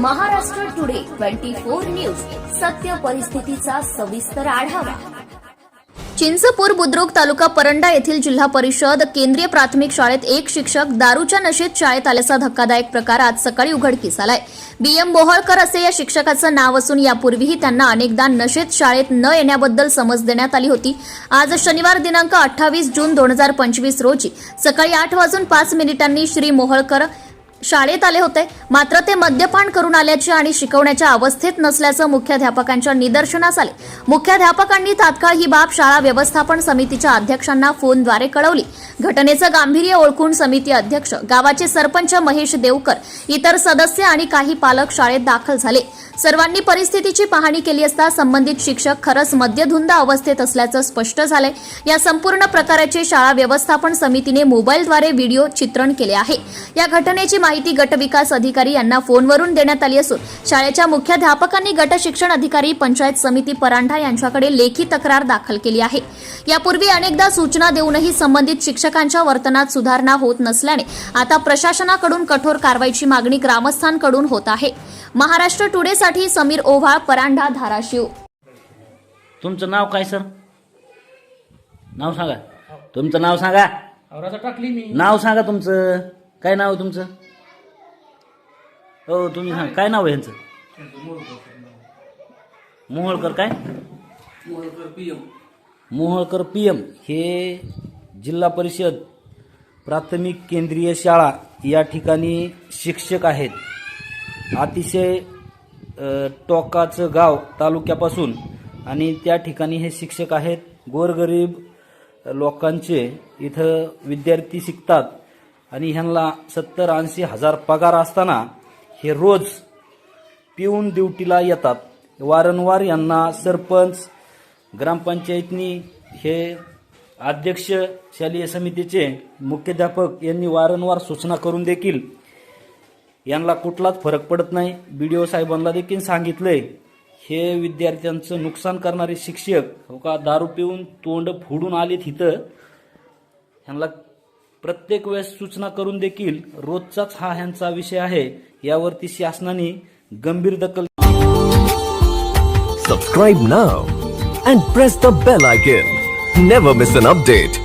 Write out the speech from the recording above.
Maharashtra today twenty four news. सत्य परिस्थितीचा सविस्तर आढावा. चिंचपूर बुद्रुक तालुका परंडा येथील जिल्हा परिषद केंद्रीय प्राथमिक शाळेत एक शिक्षक दारूच्या नशेत शाळेत आल्याचा धक्कादायक प्रकार आज सकाळी उघडकीस आलाय. बी. एम. बोहळकर असे या शिक्षकाचं नाव असून यापूर्वीही त्यांना अनेकदा नशेत शाळेत न येण्याबद्दल समज देण्यात आली होती. आज शनिवार दिनांक अठ्ठावीस जून दोन हजार पंचवीस रोजी सकाळी आठ वाजून पाच मिनिटांनी श्री मोहळकर शाळेत आले होते. मात्र ते मद्यपान करून आल्याचे आणि शिकवण्याच्या अवस्थेत नसल्याचं मुख्याध्यापकांच्या निदर्शनास आले. मुख्याध्यापकांनी तात्काळ ही बाब शाळा व्यवस्थापन समितीच्या अध्यक्षांना फोनद्वारे कळवली. घटनेचं गांभीर्य ओळखून समिती अध्यक्ष गावाचे सरपंच महेश देवकर इतर सदस्य आणि काही पालक शाळेत दाखल झाले. सर्वांनी परिस्थितीची पाहणी केली असता संबंधित शिक्षक खरंच मद्यधुंद अवस्थेत असल्याचं स्पष्ट झालंय. या संपूर्ण प्रकाराचे शाळा व्यवस्थापन समितीने मोबाईलद्वारे व्हिडिओ चित्रण केले आहे. या घटनेची माहिती गटविकास अधिकारी यांना फोनवरून देण्यात आली असून शाळेच्या मुख्याध्यापकांनी गट शिक्षण अधिकारी पंचायत समिती परांठा यांच्याकडे लेखी तक्रार दाखल केली आहे. यापूर्वी अनेकदा सूचना देऊनही संबंधित शिक्षकांच्या वर्तनात सुधारणा होत नसल्याने आता प्रशासनाकडून कठोर कारवाईची मागणी ग्रामस्थांकडून होत आहे. महाराष्ट्र टुडेसाठी समीर ओव्हाळ परांडा धाराशिव. तुमचं नाव काय सर? नाव सांगा. तुमचं नाव सांगा. औराचा टाकली मी. नाव सांगा तुमचं. काय नाव आहे तुमचं? हो तुम्ही सांगा. काय नाव आहे यांचं मोहोळकर काय? Moholkar P M. हे जिल्हा परिषद प्राथमिक केंद्रीय शाळा या ठिकाणी शिक्षक आहेत. अतिशय टोकाचं गाव तालुक्यापासून आणि त्या ठिकाणी हे शिक्षक आहेत. गोरगरीब लोकांचे इथं विद्यार्थी शिकतात आणि ह्यांना सत्तर ऐंशी हजार पगार असताना हे रोज पिऊन ड्युटीला येतात. वारंवार यांना सरपंच ग्रामपंचायतनी हे अध्यक्ष शालेय समितीचे मुख्याध्यापक यांनी वारंवार सूचना करून देखील यांना कुठलाच फरक पडत नाही. बी डी ओ साहेबांना देखील सांगितलंय हे विद्यार्थ्यांचं नुकसान करणारे शिक्षक हो का दारू पिऊन तोंड फोडून आले तिथं ह्यांना प्रत्येक वेळेस सूचना करून देखील रोजचाच हा ह्यांचा विषय आहे. यावरती शासनाने गंभीर दखल subscribe now and press the bell icon never miss an update